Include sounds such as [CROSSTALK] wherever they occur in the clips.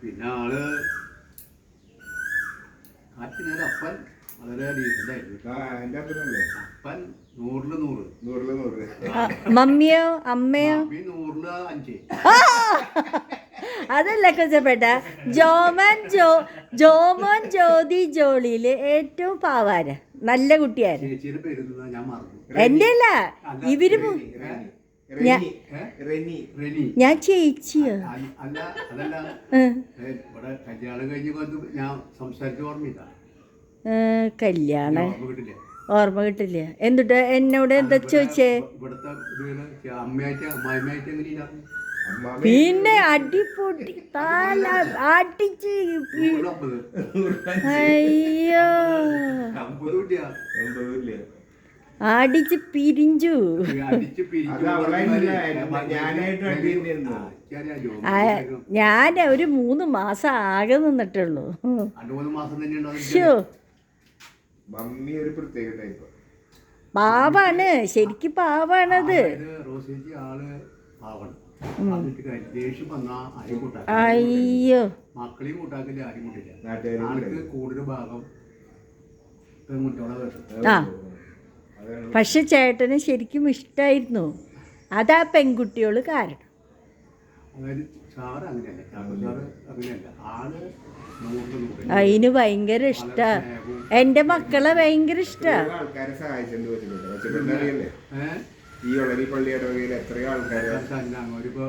പിന്നെ ആൾ കാറ്റിനൊരു അപ്പൻ വളരെ ഡീസന്റ് ആയിരുന്നു ആ എന്റെ അപ്പനല്ലേ? അപ്പൻ നൂറിൽ നൂറ്. നൂറിൽ നൂറ്. മമ്മിയോ അമ്മയോ? അമ്മി നൂറിൽ അഞ്ച്. അതല്ല കുറ്റപ്പെട്ട ജോമൻ ജോ ജോമോൻ ജ്യോതി ജോളിയിൽ ഏറ്റവും പാവാര നല്ല കുട്ടിയായിരുന്നു എന്റെ അല്ല ഇവർ ഞാൻ- ചേച്ചിയോ. കല്യാണം കഴിഞ്ഞ് വന്ന് ഞാൻ സംസാരിച്ച ഓർമ്മയില്ല. ഏ, കല്യാണം. ഓർമ്മ കിട്ടില്ല. ഓർമ്മ കിട്ടില്ല. എന്നിട്ട് എന്നോട് എന്താ ചോദിച്ചേ? പിന്നെ അടിപൊട്ടി തല അടിച്ച് അയ്യോ. അടിച്ച് പിരിഞ്ചു. ഞാൻ ഒരു മൂന്ന് മാസം ആകെ നിന്നിട്ടുള്ളൂ. ഷോ പാവാണ്. ശരിക്കും പാവാണത്. അയ്യോ. മക്കളെയും കൂട്ടാക്കില്ല ആരും കൂട്ടില്ല. കൂടുതൽ ഭാഗം പെൺകുട്ടികളെ ആ. അതാണ് പക്ഷെ ചേട്ടന് ശരിക്കും ഇഷ്ടമായിരുന്നു അതാ പെൺകുട്ടികൾ കാരണം. അതിന് ഭയങ്കര ഇഷ്ട. എന്റെ മക്കളെ ഭയങ്കര ഇഷ്ട. ആൾക്കാരെ വെച്ചിട്ടുണ്ട്. ഈ ഒളരി പള്ളി ഇടവകയിൽ എത്രയോ ആൾക്കാർ അവരിപ്പോ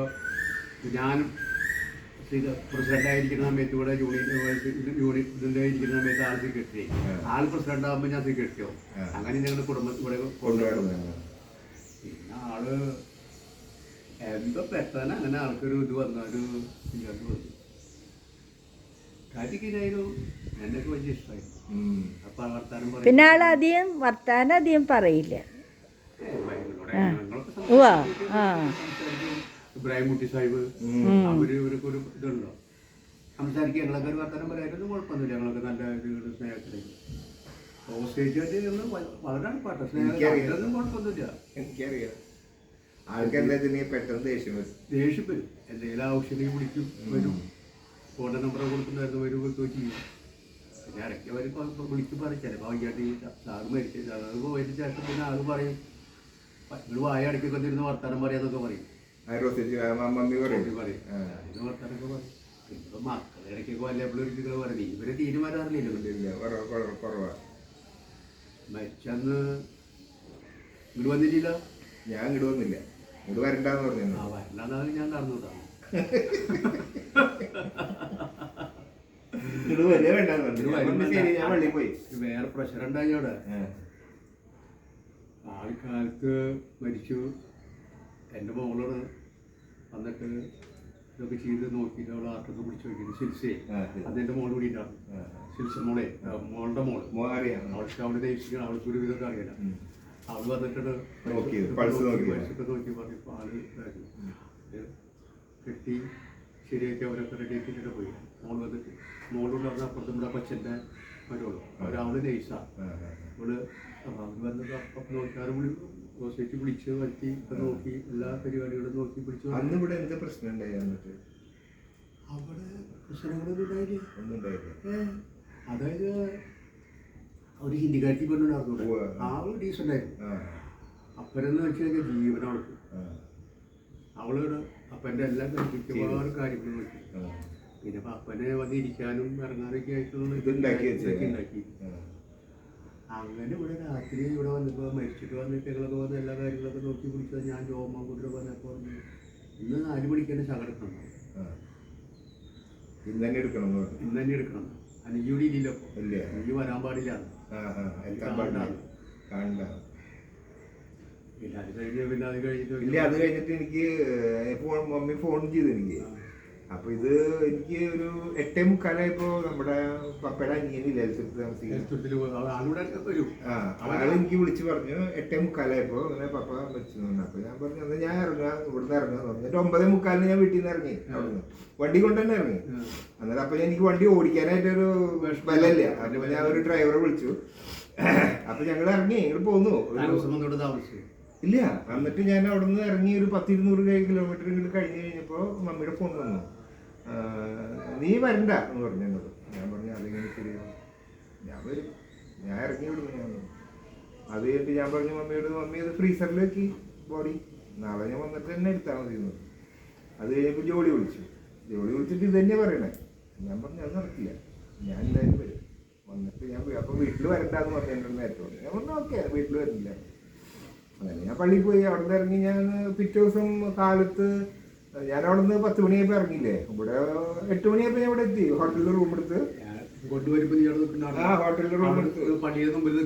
ഞാൻ പ്രസിഡന്റ് ആയിരിക്കുന്ന സമയത്ത് ഇവിടെ യൂണിയൻ യൂണിയൻ ഇതിന്റെ ഇരിക്കുന്ന സമയത്ത് ആൾ സെക്രട്ടറി ആൾ പ്രസിഡന്റ് ആകുമ്പോൾ ഞാൻ സെക്രട്ടറിയോ ആ. അങ്ങനെ ഞങ്ങളുടെ കുടുംബത്തിൽ ഇവിടെ കൊണ്ടുവരുന്നത് പിന്നെ ആൾ എന്തോ പെട്ടെന്ന് അങ്ങനെ ആൾക്കൊരു ഇത് വന്ന ഒരു ഇല്ലാത്ത വന്നു. കാര്യത്തിനായിരുന്നു എന്നൊക്കെ വലിയ ഇഷ്ടമായി അപ്പൊ വർത്താനം പറയും പിന്നെ ആൾ അധികം വർത്താനം അധികം പറയില്ല. ഉവ്വാ ആ. സംസാരിക്കും. ഇബ്രാഹിം കുട്ടി സാഹിബ് അവർ ഇവരൊക്കെ ഒരു ഇതുണ്ടോ? സംസാരിക്കുക ഞങ്ങളൊക്കെ ഒരു വർത്തമാനം പറയാനൊന്നും കുഴപ്പമൊന്നുമില്ല. ഞങ്ങളൊക്കെ നല്ല ഒരു സ്നേഹത്തിലേക്ക്. ഹോസ്റ്റേജ് വളരെ അടുപ്പാട്ടോ സ്നേഹം എനിക്കറിയാം. അതിലൊന്നും കുഴപ്പമൊന്നുമില്ല. എനിക്കറിയാം. ആൾക്ക് എന്താ വെച്ചാൽ പെട്ടെന്ന് ദേഷ്യം വരും. ദേഷ്യം വരും. എന്തെങ്കിലും ആവശ്യമെങ്കിൽ വിളിക്കും വരും. ഫോൺ നമ്പർ കൊടുക്കുന്നായിരുന്നു വരും കൊടുക്കുകയോ ചെയ്യും. പിന്നെ ഇടയ്ക്ക് അവർ വിളിക്കും പറയും. ചിലപ്പോൾ വൈകിട്ട് ഈ സാറ് മരിച്ചു. സാറ് പോയതിന് ശേഷം പിന്നെ ആൾ പറയും. നിങ്ങൾ വായ അടയ്ക്കൊക്കെ തിരുന്ന് വർത്താനം പറയാന്നൊക്കെ പറയും. മമ്മി പറയും. മക്കളെ ഇടയ്ക്കൊക്കെ വല്ലപ്പോഴും ഒരിക്കലും ഇവരെ കുറവ് കുറവ് കുറവാ. മരിച്ചന്ന് ഇങ്ങോട്ട് വന്നിട്ടില്ല? ഞാൻ ഇങ്ങോട്ട് വന്നില്ല. ഇങ്ങോട്ട് വരണ്ടെന്ന് പറഞ്ഞു ആ വരണ്ടാന്നാണ് ഞാൻ [LAUGHS] വേറെ പ്രഷർ ഉണ്ടായി അവിടെ. ആ. മരിച്ചു. എന്റെ മോളോട് വന്നിട്ട് ഇതൊക്കെ ചെയ്ത് നോക്കിയിട്ട് അവൾ ആർക്കൊക്കെ പിടിച്ചു നോക്കിയിട്ട് ശിൽസേ. അത് എന്റെ മോൾ കൂടി ഉണ്ടാവും ശിൽസ മോളെ മോളുടെ മോൾ. അവൾക്ക് അവളെ ദേഷിക്കണം അവൾക്ക് ഒരു വിധമൊക്കെ അറിയില്ല അവൾ അവൾ വന്നിട്ട് നോക്കിയത്, നോക്കിയത്. നോക്കി പറഞ്ഞു പാൽ ആൾ കെട്ടി ശരിയാക്കി അവരൊക്കെ റെഡിയാക്കിയിട്ടൊക്കെ പോയി. മോൾ വന്നിട്ട് മോളോട് അവിടെ അപ്പുറത്ത് നമ്മുടെ കൊച്ചന്റെ വരുള്ളൂ അവരവൾ നൈസാണ്. അവൾ വന്നിട്ട് അപ്പം നോക്കാറും വിളി ഹോസ്പിറ്റലിൽ വിളിച്ച് വരുത്തി നോക്കി എല്ലാ പരിപാടികളും നോക്കി പിടിച്ചു അന്ന് ഇവിടെ എന്ത് പ്രശ്നം ഉണ്ടായി എന്നിട്ട് അവിടെ പ്രശ്നങ്ങളൊന്നും ഉണ്ടായില്ല. ഒന്നും ഉണ്ടായില്ല. അതായത് ഒരു ഹിന്ദിക്കാരി പെണ്ണുണ്ടായിരുന്നു. ആ ഒരു ഡീസന്റ് ആയിരുന്നു ആ. അപ്പനെന്ന് വെച്ച് കഴിഞ്ഞാൽ ആ. അവളോട് അപ്പന്റെ എല്ലാ കാര്യങ്ങൾ നോക്കി ആ. പിന്നെ അപ്പനെ വന്നിരിക്കാനും ഇറങ്ങാനൊക്കെ ആയിട്ടുള്ള ഇത് ഉണ്ടാക്കി വെച്ചേ. ഇതൊക്കെ ഉണ്ടാക്കി ആ. അങ്ങനെ ഇവിടെ രാത്രി ഇവിടെ വന്നപ്പോൾ മരിച്ചിട്ട് വന്നിട്ട് ഞങ്ങളൊക്കെ വന്ന് എല്ലാ കാര്യങ്ങളൊക്കെ നോക്കി പിടിച്ചത് ഞാൻ ജോമാൻ കുതിര വന്നപ്പോൾ പറഞ്ഞു ഇന്ന് നാല് മണിക്കാണ് ശകടക്കണം. ഇന്ന് തന്നെ എടുക്കണം ഇന്ന് തന്നെ എടുക്കണം. അനിയൂടി ഇല്ലല്ലോ ഇല്ല. അനിയു വരാൻ പാടില്ല. പിന്നെ അത് കഴിഞ്ഞ് പിന്നെ അത് കഴിഞ്ഞിട്ട് ഇല്ല അത് കഴിഞ്ഞിട്ട് എനിക്ക് ഫോൺ മമ്മി ഫോൺ ചെയ്തു എനിക്ക്. അപ്പൊ ഇത് എനിക്ക് ഒരു എട്ടേ മുക്കാലായപ്പോ നമ്മുടെ പപ്പയുടെ അനിയനില്ല എനിക്ക് വിളിച്ചു പറഞ്ഞു എട്ടേ മുക്കാലായപ്പോ അങ്ങനെ പപ്പ മരിച്ചു അപ്പൊ ഞാൻ പറഞ്ഞു എന്നാ ഞാൻ ഇറങ്ങാം ഇവിടുന്ന് ഇറങ്ങാന്ന് പറഞ്ഞു. എന്നിട്ട് ഒമ്പതേ മുക്കാലിന് ഞാൻ വീട്ടിൽ നിന്ന് ഇറങ്ങി അവിടുന്ന്. വണ്ടി കൊണ്ട് തന്നെ ഇറങ്ങി അന്നേരം അപ്പൊ എനിക്ക് വണ്ടി ഓടിക്കാനായിട്ടൊരു ബലമില്ല. അപ്പൊ ഞാൻ ഒരു ഡ്രൈവറെ വിളിച്ചു. അപ്പൊ ഞങ്ങൾ ഇറങ്ങി ഇങ്ങോട്ട് പോന്നു. ഒരു ഇല്ല. എന്നിട്ട് ഞാൻ അവിടെ നിന്ന് ഇറങ്ങി ഒരു പത്തിരുന്നൂറ് കിലോമീറ്റർ ഇങ്ങോട്ട് കഴിഞ്ഞ് കഴിഞ്ഞപ്പോ മമ്മിയുടെ ഫോൺ വന്നു. നീ വരണ്ട എന്ന് പറഞ്ഞത് ഞാൻ പറഞ്ഞു അതിങ്ങനെ ശരിയാവും. ഞാൻ വരും. ഞാൻ ഇറങ്ങി വിടുന്നു ഞാൻ. അത് കഴിഞ്ഞിട്ട് ഞാൻ പറഞ്ഞു മമ്മിയോട് മമ്മി അത് ഫ്രീസറിൽ വെക്കി ബോഡി നാളെ ഞാൻ വന്നിട്ട് തന്നെ എടുത്താൽ മതി എന്ന്. അത് കഴിഞ്ഞപ്പോൾ ജോലി വിളിച്ചു. ജോലി വിളിച്ചിട്ട് ഇത് തന്നെ പറയണേ. ഞാൻ പറഞ്ഞു അത് നടക്കില്ല. ഞാൻ എന്തായാലും വരും. വന്നിട്ട് ഞാൻ. അപ്പം വീട്ടിൽ വരണ്ടെന്ന് പറഞ്ഞു എന്റെ നേരത്തെ പറഞ്ഞു ഞാൻ പറഞ്ഞു ഓക്കെ വീട്ടിൽ വരുന്നില്ല അങ്ങനെ ഞാൻ പള്ളിയിൽ പോയി. അവിടെ നിന്ന് ഇറങ്ങി ഞാൻ പിറ്റേ ദിവസം കാലത്ത് ഞാൻ അവിടെ നിന്ന് പത്ത് മണിയായപ്പോ ഇറങ്ങിയില്ലേ? ഇവിടെ എട്ട് മണിയായപ്പോ ഞാൻ ഇവിടെ എത്തി. ഹോട്ടലിൽ റൂം എടുത്ത്. കൊണ്ടുവരുമ്പോ നീ അവിടെ ആ ഹോട്ടലിൽ റൂം എടുത്ത്. പള്ളിയുടെ മുമ്പിൽ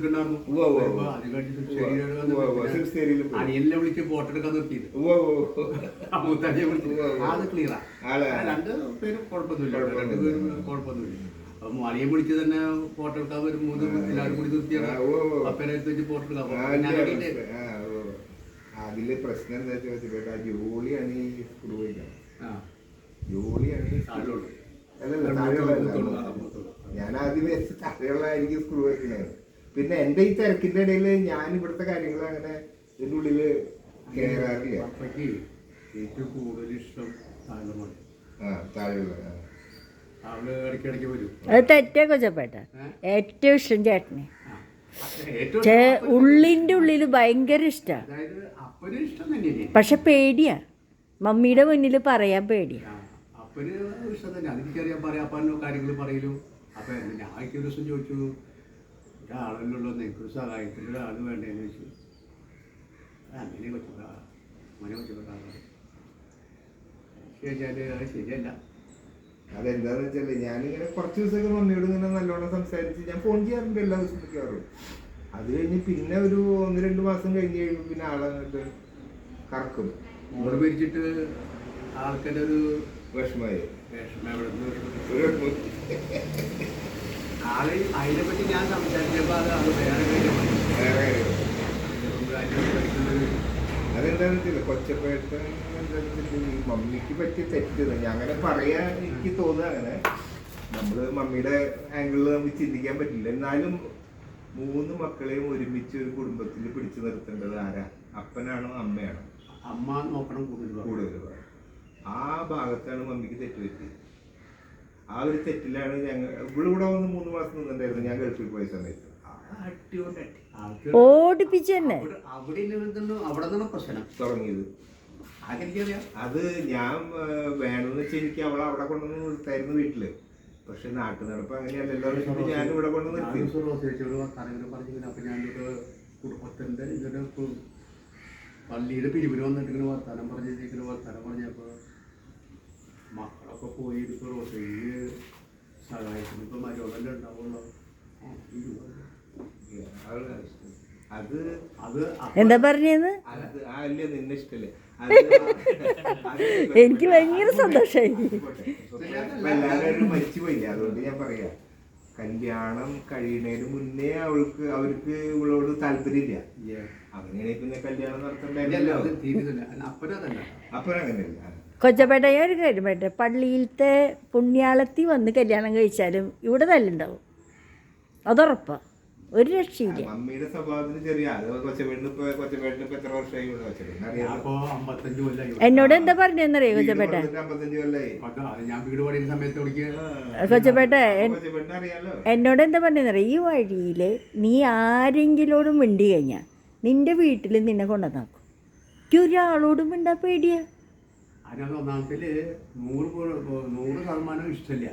വിളിച്ച് ഫോട്ടോ എടുക്കാൻ നിർത്തിയത്. വിളിച്ച്. അത് ക്ലിയറാ രണ്ട് പേരും കുഴപ്പമൊന്നുമില്ല. കുഴപ്പമൊന്നുമില്ല. രണ്ട് പേരും കുഴപ്പമൊന്നുമില്ല. അപ്പൊ മണിയെ വിളിച്ച് തന്നെ ഫോട്ടോ എടുക്കാൻ വരും മൂന്ന് എല്ലാവരും കൂടി നിർത്തിയാണ്. പപ്പേനെ എടുത്ത് ഫോട്ടോ എടുക്കാം ആ, അപ്പൊ ഞാൻ അതിന്റെ വേണ്ടിയിട്ട് പ്രശ്നം. ആ, ഉവ്വ്. അതിൽ പ്രശ്നം എന്താ വെച്ചാൽ ആ ആണ് ഈ ജോളി. അല്ലല്ല താഴെയുള്ള മൂത്തോളൂ, ഞാൻ ആദ്യം വെച്ച് താഴെയുള്ളതായിരിക്കും സ്ക്രൂ വെക്കുന്നത് പിന്നെ എന്റെ ഈ തിരക്കിന്റെ ഇടയിൽ ഞാൻ ഇവിടുത്തെ കാര്യങ്ങൾ അങ്ങനെ ഇതിന്റെ ഉള്ളിൽ കയറാറില്ല ഏറ്റവും കൂടുതൽ ഇഷ്ടം താഴ്ന്നമാണ് ആ താഴെയുള്ള അത് തെറ്റേ കൊച്ചപ്പേട്ട. ഏറ്റവും ഇഷ്ടം ചേട്ടന്. ഉള്ളിന്റെ ഉള്ളിൽ ചേ ഇഷ്ടം ഉള്ളിന്റെ ഉള്ളിൽ ഭയങ്കര ഇഷ്ടമാണ് പക്ഷെ പേടിയാ. മമ്മിയുടെ മുന്നിൽ പറയാൻ പേടിയാ. അപ്പന് ഇഷ്ടം തന്നെ. അതെനിക്കറിയാൻ പറയാം അപ്പനോ കാര്യങ്ങൾ പറയലു. അപ്പൊ ഞാൻ ഒരു ദിവസം ചോദിച്ചു ഒരാളല്ലോ നിനക്കൊരു സഹായത്തിന് ഒരാൾ വേണ്ടേന്ന് ചോദിച്ചു. "ആ, അങ്ങനെ പറ്റില്ല അങ്ങനെ പറ്റില്ല ചോദിച്ചാൽ അത് ശരിയല്ല. അതെന്താന്ന് വെച്ചാൽ ഞാനിങ്ങനെ കുറച്ച് ദിവസമൊക്കെ മമ്മിയോട് ഇങ്ങനെ നല്ലോണം സംസാരിച്ച് ഞാൻ ഫോൺ ചെയ്യാറുണ്ട് എല്ലാ ദിവസവും മിക്കവാറും. അത് കഴിഞ്ഞ് പിന്നെ ഒരു ഒന്ന് രണ്ട് മാസം കഴിഞ്ഞ് കഴിയുമ്പോൾ പിന്നെ ആളങ്ങോട്ട് കറക്കും. മോൾ പിരിച്ചിട്ട് ആൾക്കാരുടെ ഒരു വിഷമായി. ആൾ അതിനെ പറ്റി ഞാൻ സംസാരിച്ചപ്പോൾ അത് അത് വേറെ വേറെ കാര്യം. അതിനെ പഠിക്കുന്നത് അതെന്താന്ന് വെച്ചില്ല കൊച്ചപ്പേട്ട എന്താന്ന് വെച്ചിട്ടുണ്ടെങ്കിൽ ഈ മമ്മിക്ക് പറ്റിയ തെറ്റ് അങ്ങനെ പറയാൻ എനിക്ക് തോന്നുക അങ്ങനെ നമ്മൾ മമ്മിയുടെ ആംഗിളിൽ നമുക്ക് ചിന്തിക്കാൻ പറ്റില്ല. എന്നാലും മൂന്ന് മക്കളെയും ഒരുമിച്ച് ഒരു കുടുംബത്തിൽ പിടിച്ചു നിർത്തേണ്ടത് ആരാ? അപ്പനാണോ അമ്മയാണോ? അമ്മ നോക്കണം കൂടുതൽ കൂടുതൽ ആ ഭാഗത്താണ് മമ്മിക്ക് തെറ്റ് പറ്റിയത്. ആ ഒരു തെറ്റിലാണ് ഞങ്ങൾ ഇവിടെ ഇവിടെ വന്ന് മൂന്ന് മാസം നിന്നിട്ടുണ്ടായിരുന്നു ഞാൻ ഗൾഫിൽ പോയ സമയത്ത്. അടി തന്നെ. അവിടെ നിന്നാണ് പ്രശ്നം. തുടങ്ങിയത്. അതെനിക്കറിയാം. അത് ഞാൻ വേണമെന്ന് വെച്ചാൽ എനിക്ക് അവളെ അവിടെ കൊണ്ടുവന്ന് നിർത്തായിരുന്നു വീട്ടിൽ. പക്ഷെ നാട്ടു നടപ്പ് അങ്ങനെയല്ലല്ലോ ഞാൻ ഇവിടെ കൊണ്ട് നിർത്തി. കുടുംബത്തിന്റെ പള്ളിയുടെ പിരിവിന് വന്നിട്ട് ഇങ്ങനെ വർത്താനം പറഞ്ഞിരിക്കുന്ന വർത്താനം പറഞ്ഞപ്പോൾ മക്കളൊക്കെ പോയി ഇപ്പൊ റോസയിൽ സഹായത്തിന് ഇപ്പൊ മരോളല്ലേ ഉണ്ടാവുള്ളൂ. അത് അത് എന്താ പറഞ്ഞത് [LAUGHS] എനിക്ക് ഭയങ്കര സന്തോഷമായി അതുകൊണ്ട് ഞാൻ പറയാ കല്യാണം കഴിയുന്നതിന് മുന്നേ അവൾക്ക് അവർക്ക് ഇവളോട് താല്പര്യമില്ല. അങ്ങനെ അങ്ങനെയാണെങ്കിൽ പിന്നെ കല്യാണം നടത്തണ്ടല്ലോ അത് തീരുന്നില്ല. അപ്പനും അതല്ല. അപ്പൊ അങ്ങനെയല്ല. ഒരു കാര്യം പറ്റേ പള്ളിയിലത്തെ പുണ്യാളത്തി വന്ന് കല്യാണം കഴിച്ചാലും ഇവിടെ തല്ലുണ്ടാവും. അതുറപ്പാ. ഒരു രക്ഷയില്ല. മമ്മിയുടെ സ്വഭാവത്തിന് ചെറിയ എന്നോട് എന്താ പറഞ്ഞെന്നറിയോ കൊച്ചപ്പേട്ട കൊച്ചപ്പേട്ട അറിയാലോ? എന്നോട് എന്താ പറഞ്ഞെന്നറിയോ ഈ വഴിയിൽ നീ ആരെങ്കിലോടും മിണ്ടി കഴിഞ്ഞാൽ നിന്റെ വീട്ടിൽ നിന്നെ കൊണ്ടുവന്നാക്കും എനിക്ക് ഒരാളോടും മിണ്ടാ പേടിയാ. അതിനകത്ത് ഒന്നാമത്തിൽ നൂറ് പോ- നൂറ് ശതമാനം ഇഷ്ടമില്ല.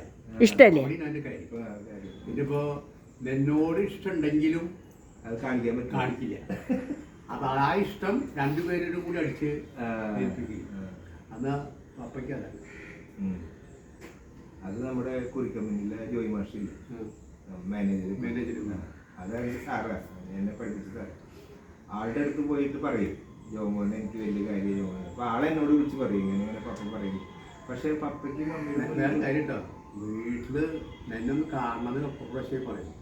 ഇതിപ്പോ എന്നോട് ഇഷ്ടമുണ്ടെങ്കിലും അത് കാണിക്കാൻ പറ്റും കാണിക്കില്ല. അപ്പൊ ആ ഇഷ്ടം രണ്ടുപേരും കൂടി അടിച്ച്. ഏൽപ്പിക്കും അന്ന് പപ്പയ്ക്ക് അതാണ്. അത് നമ്മുടെ കുറിക്കമ്പനിയിലെ ജോയി മാഷില്ല? മാനേജർ മാനേജർ അതാണ് സാറാ. എന്നെ പഠിപ്പിച്ച സാർ ആളുടെ അടുത്ത് പോയിട്ട് പറയും ജോമോനെ എനിക്ക് വലിയ കാര്യം ജോമോൻ അപ്പൊ ആളെ എന്നോട് വിളിച്ച് പറയും ഇങ്ങനെ ഇങ്ങനെ പപ്പ പറയും. പക്ഷെ പപ്പയ്ക്ക് വേറെ കേട്ടോ വീട്ടിൽ എന്നെ ഒന്ന് കാണണമെന്ന് പക്ഷേ പറയും.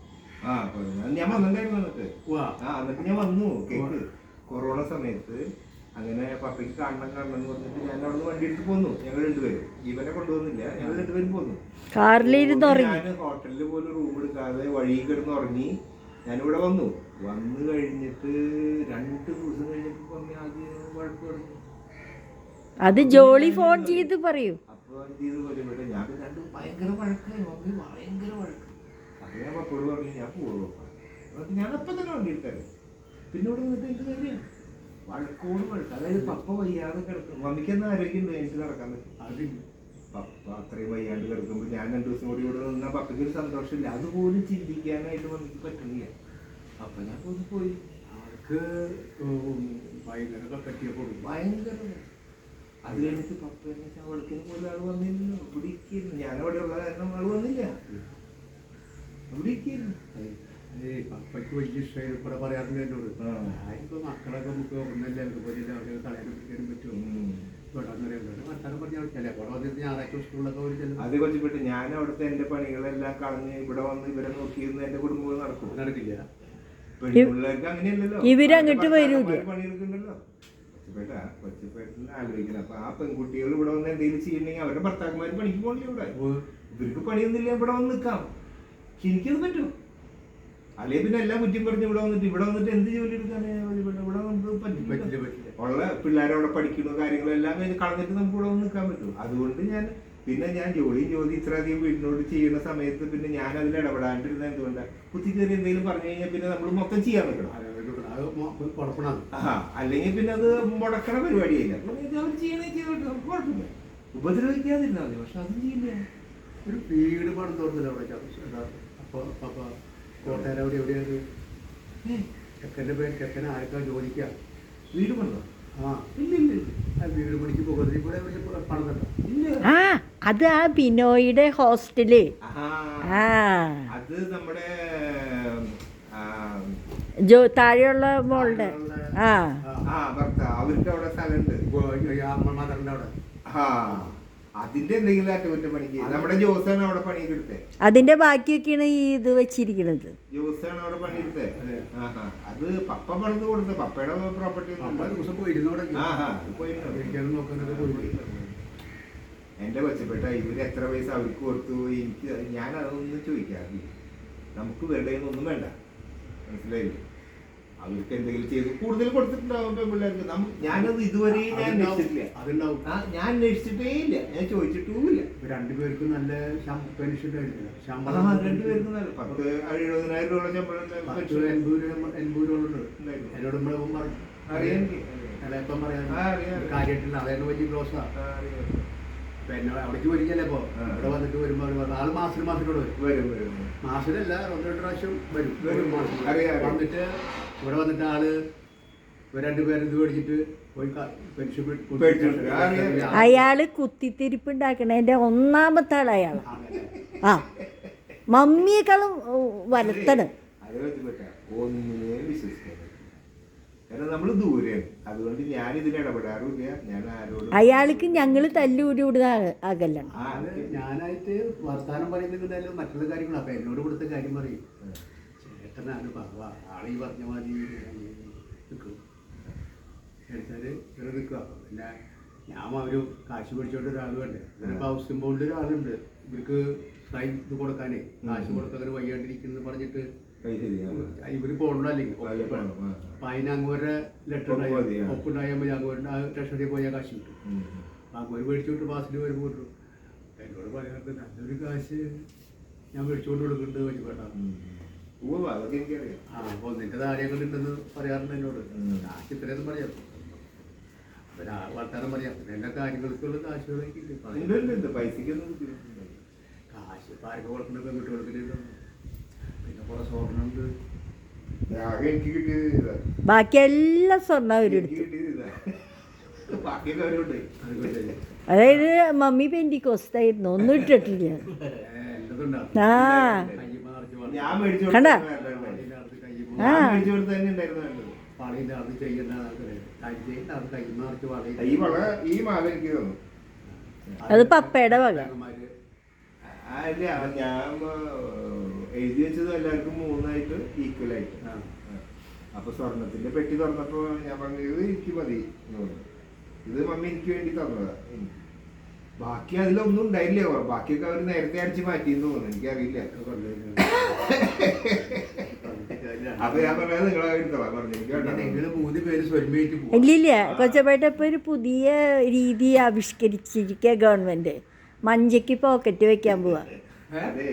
ആ. ഞാൻ വന്നിട്ടുണ്ടായിരുന്നു എന്നിട്ട് ആ എന്നിട്ട് ഞാൻ വന്നു. കേക്ക്. കൊറോണ സമയത്ത് അങ്ങനെ പപ്പയ്ക്ക് കാണണം കാണണം എന്ന് പറഞ്ഞിട്ട് ഞാൻ അവിടെ നിന്ന് വണ്ടി എടുത്ത് പോന്നു. ഞങ്ങൾ രണ്ടുപേരും. ഇവനെ കൊണ്ടുവന്നില്ല. ഞങ്ങൾ രണ്ടുപേരും പോന്നു. കാറിലിരുന്ന് ഞാൻ ഹോട്ടലിൽ പോലും റൂം എടുക്കാതെ വഴി കിടന്ന് ഉറങ്ങി. ഞാനിവിടെ വന്നു. വന്നു കഴിഞ്ഞിട്ട് രണ്ട് ദിവസം കഴിഞ്ഞപ്പോൾ മമ്മി ആദ്യം വഴക്ക് പറഞ്ഞു അത് ജോളി ഫോൺ ചെയ്ത് പറയൂ. അപ്പൊ എന്ത് ചെയ്തു? പറയുമ്പോഴേ ഞാൻ രണ്ടും ഭയങ്കര വഴക്കായി. മമ്മി ഭയങ്കര വഴക്ക്. ഞാൻ പപ്പോട് പറഞ്ഞു ഞാൻ പോവുള്ളൂ ഞാൻ അപ്പം തന്നെ വണ്ടി എടുത്തായിരുന്നു പിന്നെ ഇവിടെ നിന്നിട്ട് എന്ത് കാര്യം വഴക്കോട് വഴക്ക് അതായത് പപ്പ വയ്യാതെ കിടക്കും മമ്മിക്ക് ആരോഗ്യം ആരോഗ്യമുണ്ട് എനിക്ക് നടക്കാൻ അതില്ല പപ്പ അത്രയും വയ്യാണ്ട് കിടക്കുമ്പോൾ ഞാൻ രണ്ടു ദിവസം കൂടി ഇവിടെ നിന്നാൽ പപ്പയ്ക്ക് ഒരു സന്തോഷമില്ല അതുപോലും ചിന്തിക്കാനായിട്ട് മമ്മിക്ക് പറ്റുന്നില്ല അപ്പൊ ഞാൻ പോയി പോയി അവർക്ക് ഭയങ്കര പറ്റിയപ്പോൾ ഭയങ്കര അത് കഴിഞ്ഞിട്ട് പപ്പ എന്നെ ചവളത്തിന് പോലും ആൾ വന്നില്ലല്ലോ ഇവിടെ ഇരിക്കുന്നു ഞാൻ അവിടെ ഉള്ള കാരണം ആൾ വന്നില്ല പപ്പയ്ക്ക് വലിയ ഇഷ്ടമായി ഇവിടെ പറയാറുണ്ട് എന്നോട്. ആയിരിക്കും മക്കളൊക്കെ നമുക്ക് ഒന്നല്ല അതുപോലെ അവരെ കളയാനും പിടിക്കാനും പറ്റുമോ വേണമെന്നറിയാം വർത്താനം പറഞ്ഞാൽ ചിലപ്പോൾ വന്നിട്ട് ഞായറാഴ്ച സ്കൂളിലൊക്കെ ഒരു ചില അത് കൊച്ചിപ്പെട്ട് ഞാൻ അവിടുത്തെ എന്റെ പണികളെല്ലാം കളഞ്ഞ് ഇവിടെ വന്ന് ഇവരെ നോക്കിയിരുന്ന എന്റെ കുടുംബം നടക്കും. നടക്കില്ല. പെൺപിള്ളേർക്ക് അങ്ങനെയല്ലല്ലോ. ഇവരങ്ങട്ട്. പണിയെടുക്കണ്ടല്ലോ കൊച്ചിപ്പേട്ട കൊച്ചിപ്പേട്ടിൽ ആലോചിക്കണം അപ്പൊ ആ പെൺകുട്ടികൾ ഇവിടെ വന്ന് എന്തെങ്കിലും ചെയ്യണമെങ്കിൽ അവരുടെ ഭർത്താക്കന്മാർ പണിക്ക് പോകണില്ല ഇവിടെ? ഇവർക്ക് പണിയൊന്നുമില്ല ഇവിടെ വന്ന് നിൽക്കാം. എനിക്കത് പറ്റും. അല്ലെ പിന്നെ എല്ലാം കുറ്റം പറഞ്ഞ് ഇവിടെ വന്നിട്ട് ഇവിടെ വന്നിട്ട് എന്ത് ജോലി എടുക്കാനേ? ഇവിടെ ഇവിടെ നമുക്ക് പറ്റില്ല. പറ്റില്ല പറ്റില്ല. ഉള്ള പിള്ളേരവിടെ പഠിക്കുന്ന കാര്യങ്ങളെല്ലാം കഴിഞ്ഞ് കളഞ്ഞിട്ട് നമുക്ക് ഇവിടെ വന്ന് നിൽക്കാൻ പറ്റും. അതുകൊണ്ട് ഞാൻ പിന്നെ ഞാൻ ജോലിയും ജോലി ഇത്രയധികം വീടിനോട് ചെയ്യുന്ന സമയത്ത് പിന്നെ ഞാൻ അതിൽ ഇടപെടാണ്ടിരുന്ന എന്തുകൊണ്ടാണ് കുത്തി കയറി എന്തെങ്കിലും പറഞ്ഞു കഴിഞ്ഞാൽ പിന്നെ നമ്മൾ മൊത്തം ചെയ്യാൻ നിൽക്കണം. ആ അല്ലെങ്കിൽ പിന്നെ അത് മുടക്കണ പരിപാടി അല്ല ഇത് അവർ ചെയ്യണേ ചെയ്തോട്ടെ നമുക്ക് കുഴപ്പമില്ല. ഉപദ്രവിക്കാതിരുന്നാൽ മതി പക്ഷെ അതും ചെയ്യില്ല. ഒരു വീട് പണം തോന്നുന്നില്ല അവിടെ അപ്പോൾ അപ്പോൾ കോട്ടയം അവിടെ എവിടെയാണ് ചെക്കന്റെ പേര് ചെക്കൻ ആർക്കാ ജോലിക്കാ? വീട് പണിതോ ആ. ഇല്ല ഇല്ല ഇല്ല. ആ വീട് പണിക്ക് പോകുന്നത് ഇവിടെ എവിടെ പണം തട്ടോ ഇല്ല. ആ അത് ആ ബിനോയുടെ ഹോസ്റ്റൽ. ആ. അത് നമ്മുടെ ജോ താഴെയുള്ള മോളുടെ. ആ. ആ. ഭർത്താവ്. അവർക്ക് അവിടെ സ്ഥലമുണ്ട്. മദറിന്റെ അവിടെ. ആ. അതിന്റെ എന്തെങ്കിലും അറ്റകുറ്റപ്പണിക്ക് നമ്മുടെ ജോസാണ് അവിടെ അതിന്റെ ബാക്കിയൊക്കെയാണ് ഈ ഇത് വെച്ചിരിക്കുന്നത് ജോസാണ് അവിടെ അതെ. ആഹാ. അത് പപ്പ പണിത് പപ്പയുടെ പ്രോപ്പർട്ടി എന്റെ കൊച്ചപ്പെട്ട ഇവർ എത്ര പൈസ അവർക്ക് കൊടുത്തു? എനിക്ക് ഞാൻ അതൊന്നും ചോദിക്കാറില്ല. നമുക്ക് വെറുതെ ഒന്നും വേണ്ട. മനസ്സിലായില്ലേ? അവർക്ക് എന്തെങ്കിലും ചെയ്ത് കൂടുതൽ കൊടുത്തിട്ടുണ്ടാവും പെൺപിള്ളേർക്ക് ഞാനത് ഇതുവരെയും ഞാൻ അന്വേഷിച്ചിട്ടില്ല. അതുണ്ടാവും. ആ, ഞാൻ അന്വേഷിച്ചിട്ടേ ഇല്ല. ഞാൻ ചോദിച്ചിട്ടുമില്ല ഇപ്പൊ രണ്ടുപേർക്കും നല്ല പെൻഷൻ രണ്ടുപേർക്കും ആ ശമ്പളം രണ്ടുപേർക്ക് നല്ല പത്ത് എഴുപതിനായിരം രൂപ ശമ്പളം എൺപത് രൂപ എൺപത് രൂപ ഉണ്ട് ഉണ്ടായിരുന്നു. എന്നോട് നമ്മളെ അറിയാം. പറയാം. അറിയാം. കാര്യമായിട്ടില്ല. അതായത് വലിയ ഗ്ലോസാ എന്നെ അവിടേക്ക് വരികയല്ലേ. ഇവിടെ വന്നിട്ട് വരുമ്പോൾ പറഞ്ഞു ആൾ മാസത്തിൽ മാസത്തിലൂടെ വരും വരും വരും. മാസത്തിലല്ല ഒന്ന് രണ്ട് പ്രാവശ്യം വരും വരും. മാസം. വന്നിട്ട് ഇവിടെ വന്നിട്ട് ആൾ രണ്ടുപേരും ഇത് മേടിച്ചിട്ട്. അയാൾ കുത്തിത്തിരിപ്പ് ഉണ്ടാക്കണതിന്റെ ഒന്നാമത്തെ ആൾ അയാളാ ആ മമ്മിയേക്കാളും വലത്തണ് ഒന്നിനെ വിശ്വസിക്കാൻ പറ്റില്ല. കാരണം നമ്മൾ ദൂരെയാണ്. അതുകൊണ്ട് ഞാൻ ഇതിൽ ഞാൻ ആരോടും അയാൾക്ക് ഞങ്ങൾ തല്ലൂരി വിടുന്ന അകലാണ്. ആ, അത് ഞാനായിട്ട് വർത്താനം പറയുന്നുണ്ടായാലും മറ്റുള്ള കാര്യങ്ങൾ അപ്പൊ എന്നോട് കൊടുത്ത കാര്യം പറയും. ചേട്ടനാണ് പറവ ആൾ ഈ പറഞ്ഞ മാതിരി നിൽക്കും ചേട്ടന് ഇങ്ങനെ നിൽക്കുക പിന്നെ ഞാൻ ഒരു കാശ് പിടിച്ചോണ്ട് ഒരാൾ വേണ്ടേ ഇവരിപ്പോ ഹൗസിംഗ് ബോർഡിൽ ഒരാളുണ്ട്. ഇവർക്ക് ഇത് കൊടുക്കാനേ. കാശ് കൊടുക്കാൻ വയ്യാണ്ടിരിക്കുന്നു പറഞ്ഞിട്ട്. ഇവർ അല്ലെങ്കിൽ ആ. അപ്പൊ അതിന് അങ്ങോട്ട് ലെറ്റർ ഒപ്പ് മതി, ആ. ഒപ്പുണ്ടായാൽ അങ്ങോട്ട് ട്രഷറി പോയാൽ കാശ് കിട്ടും. ഉം. അങ്ങോട്ട് മേടിച്ചോട്ട് പാസിൽ വരുമ്പോൾ പോയിട്ടു എന്നോട് പറയാറുണ്ട് നല്ലൊരു കാശ് ഞാൻ മേടിച്ചോണ്ട് കൊടുക്കുന്നുണ്ട് വലിയ വേണ്ട. എനിക്കറിയാം. ആ താഴെയൊക്കെ ഉണ്ടെന്ന് പറയാറുണ്ട് എന്നോട്. കാശ് ഇത്രയൊന്നും പറയാം. പിന്നെ ആ വർത്താനം പറയാം. എല്ലാ കാര്യങ്ങൾക്കുള്ള കാശുകളൊക്കെ. പൈസക്കൊന്നും കാശ് പാരക്ക് ആർക്ക് കൊടുക്കുന്ന പെൺകുട്ടി കൊടുക്കുന്നുണ്ട്? പിന്നെ കുറെ സ്വർണമുണ്ട് എനിക്ക് കിട്ടിയത് ബാക്കി എല്ലാ സ്വർണം അവരെടുത്തു അതായത് മമ്മി പെന്റിക്കോസ്തായിരുന്നു ഒന്നും ഇട്ടിട്ടില്ല. ആ. ആ. ഈ വള ഈ മാല എനിക്ക് തന്നു അത് പപ്പയുടെ വക ഇല്ല ഞാൻ ആ, എഴുതി വെച്ചത് എല്ലാവർക്കും മൂന്നായിട്ട് ഈക്വൽ ആയിട്ട് ആ. ആ. അപ്പൊ സ്വർണത്തിന്റെ പെട്ടി തുറന്നപ്പോ ഞാൻ പറഞ്ഞു ഇത് എനിക്ക് മതി എന്ന് പറഞ്ഞു. ഇത് മമ്മി എനിക്ക് വേണ്ടി തന്നതാ എനിക്ക്. ബാക്കി അതിലൊന്നും ഉണ്ടായില്ലേ ബാക്കിയൊക്കെ അവർ നേരത്തെ അടിച്ച് മാറ്റിയെന്ന് തോന്നുന്നു എനിക്കറിയില്ല ഞാൻ പറഞ്ഞത് നിങ്ങളെ മൂന്ന് പേര് സ്വരമേറ്റ് ഇല്ലില്ല കൊച്ചപ്പേട്ട ഇപ്പോൾ ഒരു പുതിയ രീതി ആവിഷ്കരിച്ചിരിക്കുക ഗവൺമെന്റ്. മഞ്ചയ്ക്ക് പോക്കറ്റ് വെക്കാൻ പോവാ.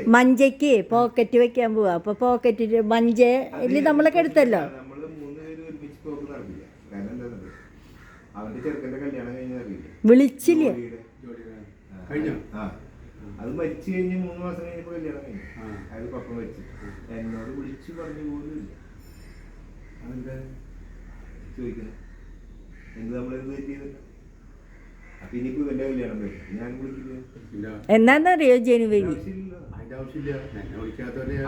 മഞ്ചയ്ക്ക് പോക്കറ്റ് വെക്കാൻ പോവാ. അപ്പോൾ പോക്കറ്റിൽ മഞ്ചയിൽ നമ്മളൊക്കെ എടുത്തല്ലോ. വിളിച്ചില്ലേ. കഴിഞ്ഞോ? ആ. അത് മരിച്ചു കഴിഞ്ഞ് മൂന്ന് മാസം കഴിഞ്ഞപ്പോ കല്യാണം കഴിഞ്ഞു. അയാൾ പപ്പ മരിച്ചു. എന്നോട് വിളിച്ചു പറഞ്ഞു പോലും അതെന്താ? ചോദിക്കുന്നു എന്ത് നമ്മളെന്ത് പറ്റിയത് അപ്പൊ ഇനിയിപ്പോ ഇവന്റെ കല്യാണം വരും. ഞാൻ വിളിക്കില്ല. എന്നാന്നറിയോ ജനുവരി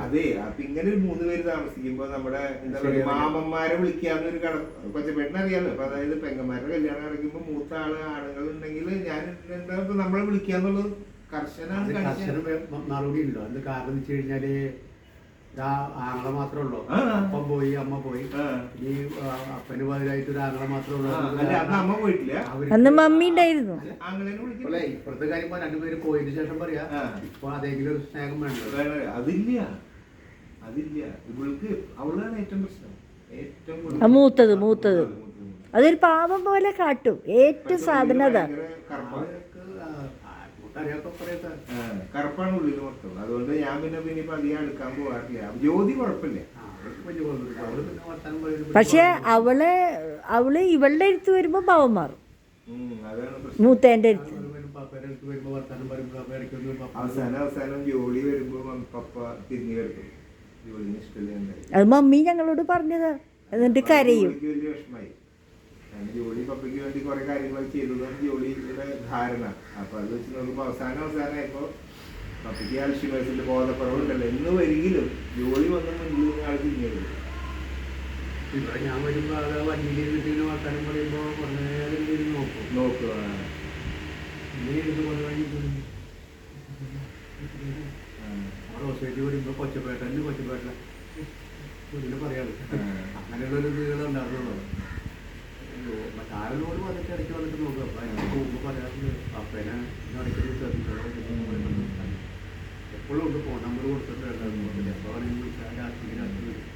അതെ അപ്പൊ ഇങ്ങനെ ഒരു മൂന്ന് പേര് താമസിക്കുമ്പോ നമ്മുടെ എന്താ പറയുക മാമന്മാരെ വിളിക്കാന്ന് ഒരു കട കൊച്ചപ്പേട്ടനെ അറിയാലോ. അപ്പൊ അതായത് പെങ്ങന്മാരുടെ കല്യാണം നടക്കുമ്പോ മൂത്ത ആൾ ആണുങ്ങൾ ഉണ്ടെങ്കിൽ ഞാൻ എന്താ നമ്മളെ വിളിക്കാന്നുള്ളത്? കർശനം മറുപടി ഉണ്ടോ അത് കാരണം വെച്ച് കഴിഞ്ഞാൽ ആങ്ങളെ മാത്രമേ ഉള്ളൂ. അപ്പം പോയി അമ്മ പോയി. ഈ അപ്പന് പതിനായിട്ട് ഒരു ആങ്ങളെ മാത്രമേ ഉള്ളൂ. അല്ല അന്ന് അമ്മ പോയിട്ടില്ല. അന്ന് മമ്മി ഉണ്ടായിരുന്നു. ആങ്ങളെ അല്ലേ, ഇപ്പുറത്തെ കാര്യം രണ്ടുപേര് പോയതിനു ശേഷം പറയാ. ഇപ്പൊ അതെങ്കിലും ഒരു സ്നേഹം വേണ്ടത് അതില്ല. അതില്ല. ഇവൾക്ക് അവളാണ് ഏറ്റവും പ്രശ്നം. ഏറ്റവും മൂത്തത്, മൂത്തത്. അതൊരു പാവം പോലെ കാട്ടും. ഏറ്റവും സാധനം അതാ. ഭയങ്കര കറുപ്പാണ്. ഉള്ളിൽ മൊത്തം. അതുകൊണ്ട് ഞാൻ പിന്നെ പിന്നെ ഇപ്പൊ അധികം എടുക്കാൻ പോകാറില്ല ജ്യോതി കുഴപ്പമില്ല. പക്ഷെ അവൾ അവൾ ഇവളുടെ അടുത്ത് വരുമ്പോ പാവം മാറും. മൂത്തേന്റെ അടുത്ത്. അവസാനം അവസാനം ജോലി വരുമ്പോ പപ്പ തിരിഞ്ഞു കിടക്കും ജോലിന് ഇഷ്ടമില്ല എന്തായി. അത് മമ്മി ഞങ്ങളോട് പറഞ്ഞതാ. എന്നിട്ട് കരയും. വിഷമായി കാരണം ജോലി പപ്പയ്ക്ക് വേണ്ടി കുറെ കാര്യങ്ങൾ ചെയ്തതാണ് ജോലിയുടെ ധാരണ. അപ്പൊ അത് വെച്ച് നോക്കുമ്പോ അവസാനം അവസാനമായപ്പോ പപ്പയ്ക്ക് അൽഷിമേഴ്സിന്റെ ബോധക്കുറവുണ്ടല്ലോ. എന്ന് വരികിലും ജോലി വന്ന മുന്നിൽ ആൾ തിരിഞ്ഞത്. ഇവിടെ ഞാൻ വരുമ്പോ അത് വണ്ടിയിൽ പറയുമ്പോ നോക്കും. നോക്കുക ഹോസ്പിറ്റലിൽ വരുമ്പോ കൊച്ചപ്പേട്ടന് കൊച്ചപ്പേട്ട പറയാറ് അങ്ങനെയുള്ള ഒരു ഇതുകൾ ഉണ്ടായിരുന്നുള്ളൂ മറ്റാരോട് വന്നിട്ട് ഇടയ്ക്ക് വന്നിട്ട് നോക്കുക അപ്പൊ അതിന് പോകുമ്പോ പറയാറുണ്ട് അപ്പനെ ഇടയ്ക്ക് ശ്രദ്ധിച്ചോളാം എപ്പോഴും ഉണ്ട് ഫോൺ നമ്പർ കൊടുത്തിട്ടുണ്ടായിരുന്നു അപ്പോൾ വിളിച്ചാൽ രാത്രി രാത്രി